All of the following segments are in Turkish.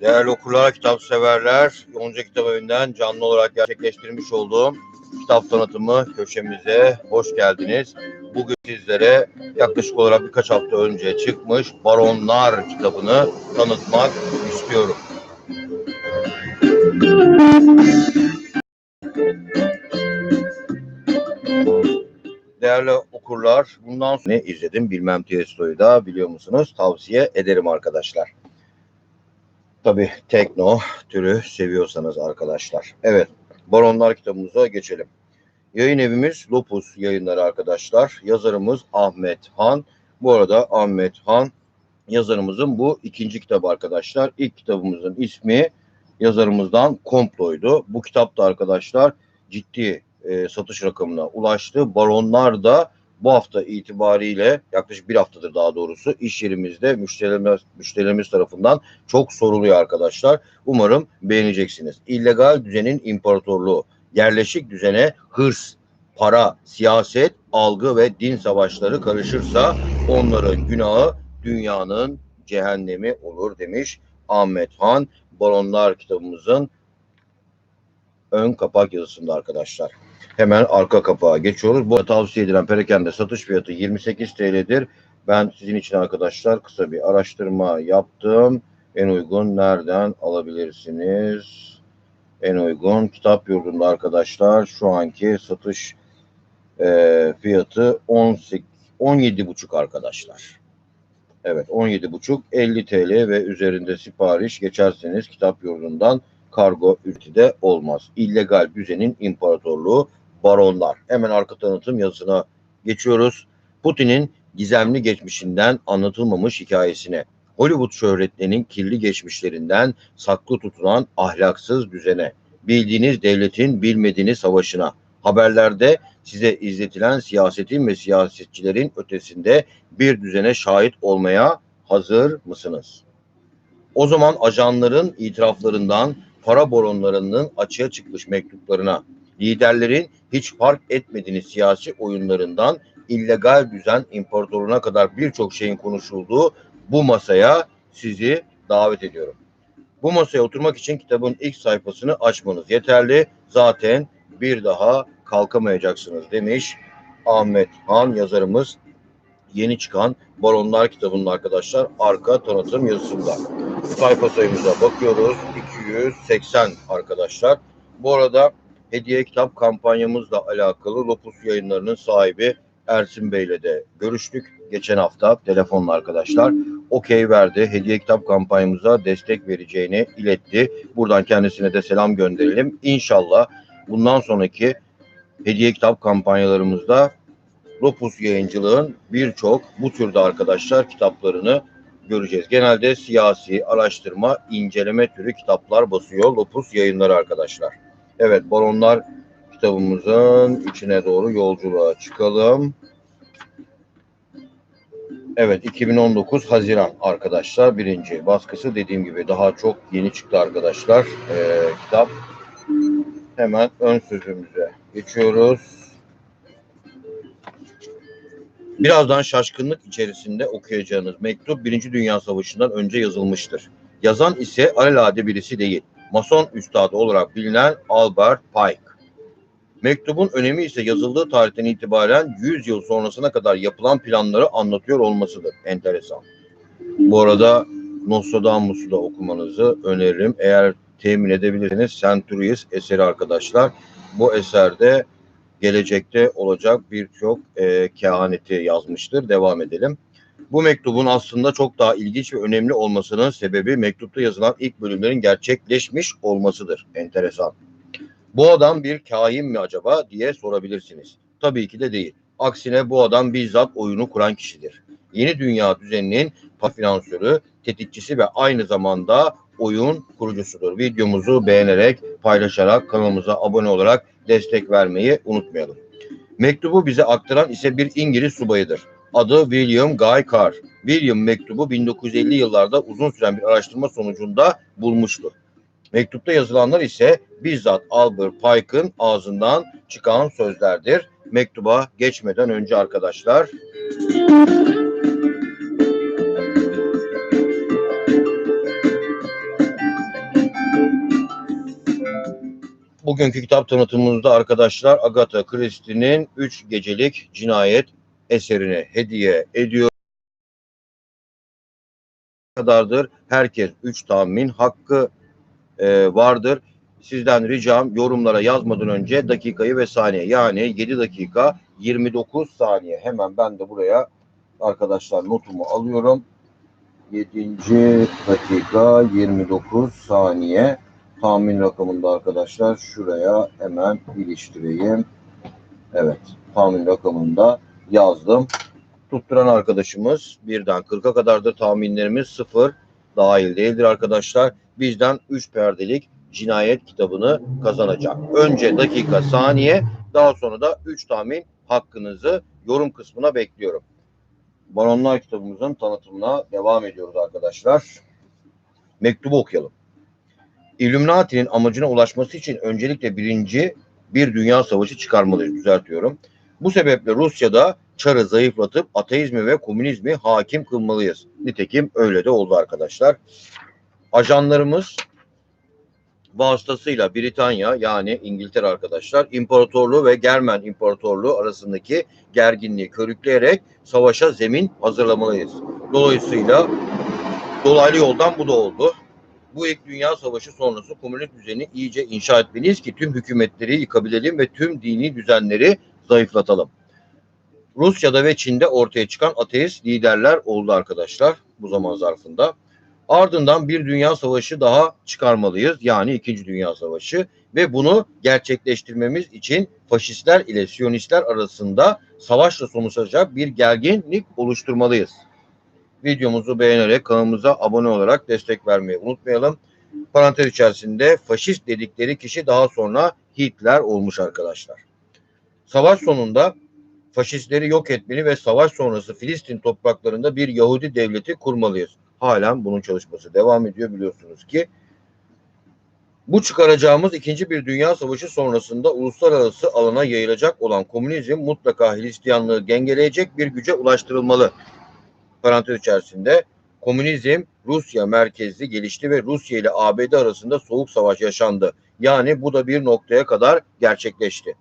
Değerli okurlar, kitap severler, Yonca Kitap Evi'nden canlı olarak gerçekleştirmiş olduğum kitap tanıtımı köşemize hoş geldiniz. Bugün sizlere yaklaşık olarak birkaç hafta önce çıkmış Baronlar kitabını tanıtmak istiyorum. Değerli okurlar, bundan sonra ne izledim bilmem Tiesto'yu da biliyor musunuz? Tavsiye ederim arkadaşlar. Tabii tekno türü seviyorsanız arkadaşlar. Evet, Baronlar kitabımıza geçelim. Yayın evimiz Lopus yayınları arkadaşlar. Yazarımız Ahmet Han. Bu arada Ahmet Han yazarımızın bu ikinci kitabı arkadaşlar. İlk kitabımızın ismi yazarımızdan Komplo'ydu. Bu kitapta arkadaşlar ciddi e, satış rakamına ulaştı. Baronlar da bu hafta itibariyle yaklaşık bir haftadır daha doğrusu iş yerimizde müşterilerimiz, müşterilerimiz tarafından çok soruluyor arkadaşlar. Umarım beğeneceksiniz. İllegal düzenin imparatorluğu, yerleşik düzene hırs, para, siyaset, algı ve din savaşları karışırsa onların günahı dünyanın cehennemi olur demiş Ahmet Han. Baronlar kitabımızın ön kapak yazısında arkadaşlar. Hemen arka kapağa geçiyoruz. Bu tavsiye edilen perakende satış fiyatı 28 TL'dir. Ben sizin için arkadaşlar kısa bir araştırma yaptım. En uygun nereden alabilirsiniz? En uygun kitap yurdunda arkadaşlar şu anki satış e, fiyatı 18 17,5 arkadaşlar. Evet 17,5 50 TL ve üzerinde sipariş geçerseniz kitap yurdundan kargo ülkede olmaz. İllegal düzenin imparatorluğu baronlar. Hemen arka tanıtım yazısına geçiyoruz. Putin'in gizemli geçmişinden anlatılmamış hikayesine, Hollywood şöhretlerinin kirli geçmişlerinden saklı tutulan ahlaksız düzene, bildiğiniz devletin bilmediğiniz savaşına, haberlerde size izletilen siyasetin ve siyasetçilerin ötesinde bir düzene şahit olmaya hazır mısınız? O zaman ajanların itiraflarından, para boronlarının açığa çıkmış mektuplarına, liderlerin hiç fark etmediğiniz siyasi oyunlarından illegal düzen imparatorluğuna kadar birçok şeyin konuşulduğu bu masaya sizi davet ediyorum. Bu masaya oturmak için kitabın ilk sayfasını açmanız yeterli. Zaten bir daha kalkamayacaksınız demiş Ahmet Han yazarımız yeni çıkan Baronlar kitabının arkadaşlar arka tanıtım yazısında. Sayfa sayımıza bakıyoruz. 280 arkadaşlar. Bu arada hediye kitap kampanyamızla alakalı Lopus yayınlarının sahibi Ersin Bey'le de görüştük. Geçen hafta telefonla arkadaşlar. Okey verdi. Hediye kitap kampanyamıza destek vereceğini iletti. Buradan kendisine de selam gönderelim. İnşallah bundan sonraki hediye kitap kampanyalarımızda Lopus yayıncılığın birçok bu türde arkadaşlar kitaplarını göreceğiz. Genelde siyasi, araştırma, inceleme türü kitaplar basıyor Lopus yayınları arkadaşlar. Evet, Baronlar kitabımızın içine doğru yolculuğa çıkalım. Evet, 2019 Haziran arkadaşlar birinci baskısı dediğim gibi daha çok yeni çıktı arkadaşlar ee, kitap. Hemen ön sözümüze geçiyoruz. Birazdan şaşkınlık içerisinde okuyacağınız mektup Birinci Dünya Savaşı'ndan önce yazılmıştır. Yazan ise alelade birisi değil. Mason üstadı olarak bilinen Albert Pike. Mektubun önemi ise yazıldığı tarihten itibaren 100 yıl sonrasına kadar yapılan planları anlatıyor olmasıdır. Enteresan. Bu arada Nostradamus'u da okumanızı öneririm. Eğer temin edebilirseniz Centurius eseri arkadaşlar. Bu eserde gelecekte olacak birçok e, kehaneti yazmıştır. Devam edelim. Bu mektubun aslında çok daha ilginç ve önemli olmasının sebebi mektupta yazılan ilk bölümlerin gerçekleşmiş olmasıdır. Enteresan. Bu adam bir kahin mi acaba diye sorabilirsiniz. Tabii ki de değil. Aksine bu adam bizzat oyunu kuran kişidir. Yeni dünya düzeninin finansörü, tetikçisi ve aynı zamanda oyun kurucusudur. Videomuzu beğenerek, paylaşarak, kanalımıza abone olarak destek vermeyi unutmayalım. Mektubu bize aktaran ise bir İngiliz subayıdır. Adı William Guy Carr. William mektubu 1950 yıllarda uzun süren bir araştırma sonucunda bulmuştu. Mektupta yazılanlar ise bizzat Albert Pike'ın ağzından çıkan sözlerdir. Mektuba geçmeden önce arkadaşlar Bugünkü kitap tanıtımımızda arkadaşlar Agatha Christie'nin 3 gecelik cinayet eserini hediye ediyor. kadardır. Herkes 3 tahmin hakkı e, vardır. Sizden ricam yorumlara yazmadan önce dakikayı ve saniye yani 7 dakika 29 saniye. Hemen ben de buraya arkadaşlar notumu alıyorum. 7. dakika 29 saniye tahmin rakamında arkadaşlar şuraya hemen iliştireyim. Evet tahmin rakamında yazdım. Tutturan arkadaşımız birden 40'a kadardır tahminlerimiz sıfır dahil değildir arkadaşlar. Bizden 3 perdelik cinayet kitabını kazanacak. Önce dakika saniye daha sonra da 3 tahmin hakkınızı yorum kısmına bekliyorum. Baronlar kitabımızın tanıtımına devam ediyoruz arkadaşlar. Mektubu okuyalım. Illuminati'nin amacına ulaşması için öncelikle birinci bir dünya savaşı çıkarmalıyız düzeltiyorum. Bu sebeple Rusya'da çarı zayıflatıp ateizmi ve komünizmi hakim kılmalıyız. Nitekim öyle de oldu arkadaşlar. Ajanlarımız vasıtasıyla Britanya yani İngiltere arkadaşlar imparatorluğu ve Germen imparatorluğu arasındaki gerginliği körükleyerek savaşa zemin hazırlamalıyız. Dolayısıyla dolaylı yoldan bu da oldu. Bu ilk dünya savaşı sonrası komünist düzeni iyice inşa etmeliyiz ki tüm hükümetleri yıkabilelim ve tüm dini düzenleri zayıflatalım. Rusya'da ve Çin'de ortaya çıkan ateist liderler oldu arkadaşlar bu zaman zarfında. Ardından bir dünya savaşı daha çıkarmalıyız. Yani ikinci dünya savaşı ve bunu gerçekleştirmemiz için faşistler ile siyonistler arasında savaşla sonuçlanacak bir gerginlik oluşturmalıyız. Videomuzu beğenerek kanalımıza abone olarak destek vermeyi unutmayalım. Parantez içerisinde faşist dedikleri kişi daha sonra Hitler olmuş arkadaşlar. Savaş sonunda faşistleri yok etmeli ve savaş sonrası Filistin topraklarında bir Yahudi devleti kurmalıyız. Halen bunun çalışması devam ediyor biliyorsunuz ki. Bu çıkaracağımız ikinci bir dünya savaşı sonrasında uluslararası alana yayılacak olan komünizm mutlaka Hristiyanlığı dengeleyecek bir güce ulaştırılmalı. Parantez içerisinde komünizm Rusya merkezli gelişti ve Rusya ile ABD arasında soğuk savaş yaşandı. Yani bu da bir noktaya kadar gerçekleşti.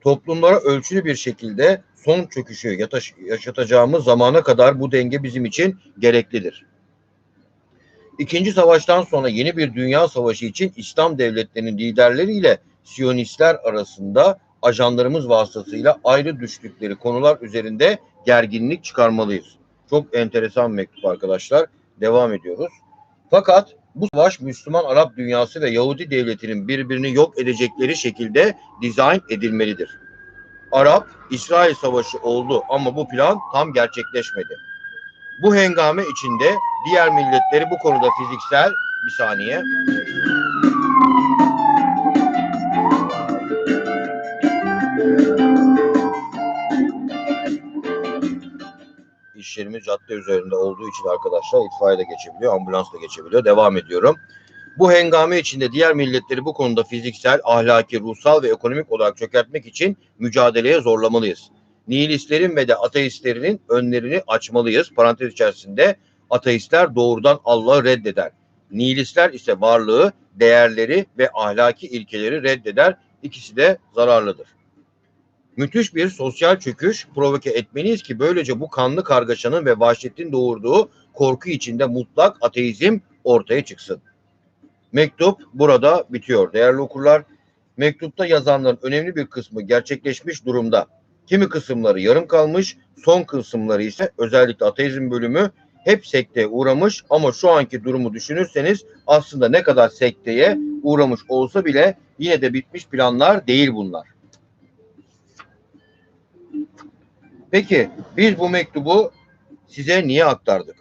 Toplumlara ölçülü bir şekilde son çöküşü yaşatacağımız zamana kadar bu denge bizim için gereklidir. İkinci savaştan sonra yeni bir dünya savaşı için İslam devletlerinin liderleriyle Siyonistler arasında ajanlarımız vasıtasıyla ayrı düştükleri konular üzerinde gerginlik çıkarmalıyız. Çok enteresan mektup arkadaşlar. Devam ediyoruz. Fakat bu savaş Müslüman Arap dünyası ve Yahudi devletinin birbirini yok edecekleri şekilde dizayn edilmelidir. Arap-İsrail savaşı oldu ama bu plan tam gerçekleşmedi. Bu hengame içinde diğer milletleri bu konuda fiziksel bir saniye iş yerimiz cadde üzerinde olduğu için arkadaşlar itfaiye de geçebiliyor, ambulans da geçebiliyor. Devam ediyorum. Bu hengame içinde diğer milletleri bu konuda fiziksel, ahlaki, ruhsal ve ekonomik olarak çökertmek için mücadeleye zorlamalıyız. Nihilistlerin ve de ateistlerinin önlerini açmalıyız. Parantez içerisinde ateistler doğrudan Allah'ı reddeder. Nihilistler ise varlığı, değerleri ve ahlaki ilkeleri reddeder. İkisi de zararlıdır müthiş bir sosyal çöküş provoke etmeliyiz ki böylece bu kanlı kargaşanın ve vahşetin doğurduğu korku içinde mutlak ateizm ortaya çıksın. Mektup burada bitiyor değerli okurlar. Mektupta yazanların önemli bir kısmı gerçekleşmiş durumda. Kimi kısımları yarım kalmış, son kısımları ise özellikle ateizm bölümü hep sekteye uğramış ama şu anki durumu düşünürseniz aslında ne kadar sekteye uğramış olsa bile yine de bitmiş planlar değil bunlar. Peki biz bu mektubu size niye aktardık?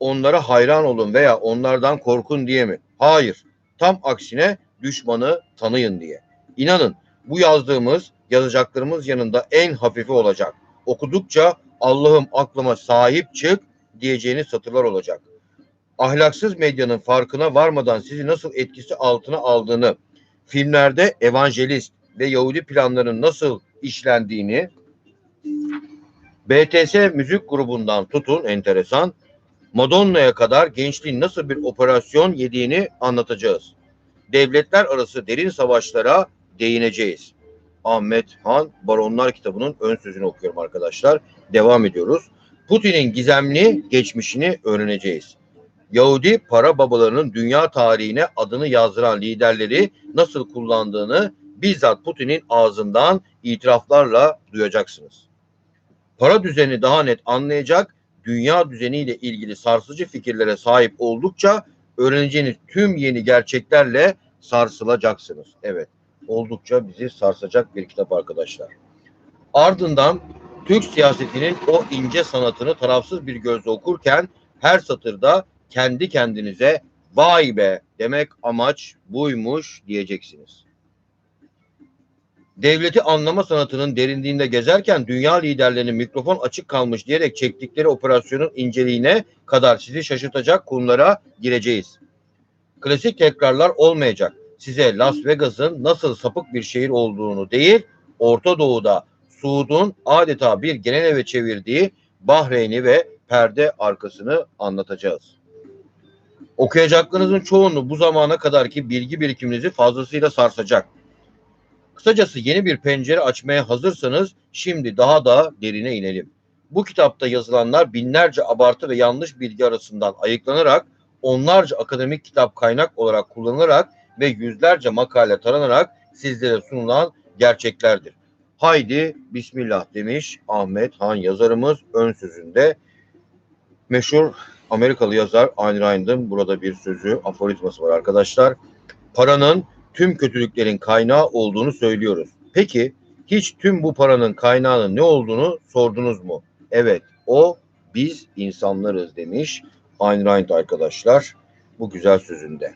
Onlara hayran olun veya onlardan korkun diye mi? Hayır. Tam aksine düşmanı tanıyın diye. İnanın bu yazdığımız yazacaklarımız yanında en hafifi olacak. Okudukça Allah'ım aklıma sahip çık diyeceğiniz satırlar olacak. Ahlaksız medyanın farkına varmadan sizi nasıl etkisi altına aldığını, filmlerde evangelist ve Yahudi planlarının nasıl işlendiğini, BTS müzik grubundan tutun enteresan, Madonna'ya kadar gençliğin nasıl bir operasyon yediğini anlatacağız. Devletler arası derin savaşlara değineceğiz. Ahmet Han Baronlar kitabının ön sözünü okuyorum arkadaşlar. Devam ediyoruz. Putin'in gizemli geçmişini öğreneceğiz. Yahudi para babalarının dünya tarihine adını yazdıran liderleri nasıl kullandığını bizzat Putin'in ağzından itiraflarla duyacaksınız. Para düzeni daha net anlayacak, dünya düzeniyle ilgili sarsıcı fikirlere sahip oldukça öğreneceğiniz tüm yeni gerçeklerle sarsılacaksınız. Evet, oldukça bizi sarsacak bir kitap arkadaşlar. Ardından Türk siyasetinin o ince sanatını tarafsız bir gözle okurken her satırda kendi kendinize vay be demek amaç buymuş diyeceksiniz. Devleti anlama sanatının derinliğinde gezerken dünya liderlerinin mikrofon açık kalmış diyerek çektikleri operasyonun inceliğine kadar sizi şaşırtacak konulara gireceğiz. Klasik tekrarlar olmayacak. Size Las Vegas'ın nasıl sapık bir şehir olduğunu değil, Orta Doğu'da Suud'un adeta bir genel eve çevirdiği Bahreyn'i ve perde arkasını anlatacağız. Okuyacaklarınızın çoğunu bu zamana kadarki bilgi birikiminizi fazlasıyla sarsacak. Kısacası yeni bir pencere açmaya hazırsanız şimdi daha da derine inelim. Bu kitapta yazılanlar binlerce abartı ve yanlış bilgi arasından ayıklanarak, onlarca akademik kitap kaynak olarak kullanılarak ve yüzlerce makale taranarak sizlere sunulan gerçeklerdir. Haydi Bismillah demiş Ahmet Han yazarımız ön sözünde. Meşhur Amerikalı yazar Ayn Rand'ın burada bir sözü, aforizması var arkadaşlar. Paranın tüm kötülüklerin kaynağı olduğunu söylüyoruz. Peki hiç tüm bu paranın kaynağının ne olduğunu sordunuz mu? Evet, o biz insanlarız demiş Ayn Rand arkadaşlar bu güzel sözünde.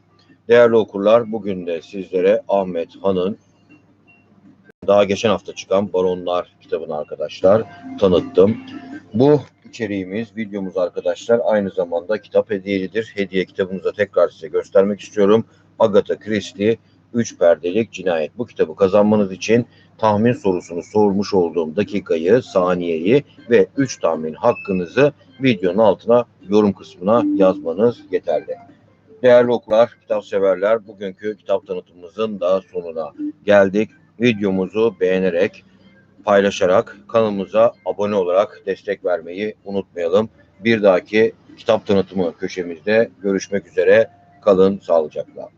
Değerli okurlar, bugün de sizlere Ahmet Han'ın daha geçen hafta çıkan Baronlar kitabını arkadaşlar tanıttım. Bu içeriğimiz, videomuz arkadaşlar aynı zamanda kitap hediyelidir. Hediye kitabımızı tekrar size göstermek istiyorum. Agatha Christie 3 perdelik cinayet. Bu kitabı kazanmanız için tahmin sorusunu sormuş olduğum dakikayı, saniyeyi ve 3 tahmin hakkınızı videonun altına yorum kısmına yazmanız yeterli. Değerli okurlar, kitap severler, bugünkü kitap tanıtımımızın da sonuna geldik. Videomuzu beğenerek, paylaşarak, kanalımıza abone olarak destek vermeyi unutmayalım. Bir dahaki kitap tanıtımı köşemizde görüşmek üzere. Kalın sağlıcakla.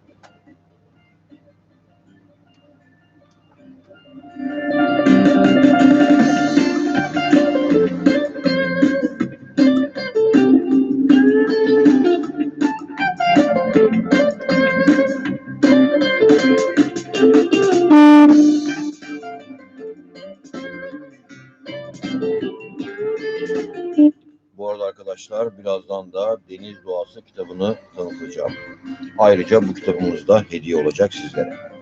Bu arada arkadaşlar birazdan da Deniz Doğası kitabını tanıtacağım. Ayrıca bu kitabımız da hediye olacak sizlere.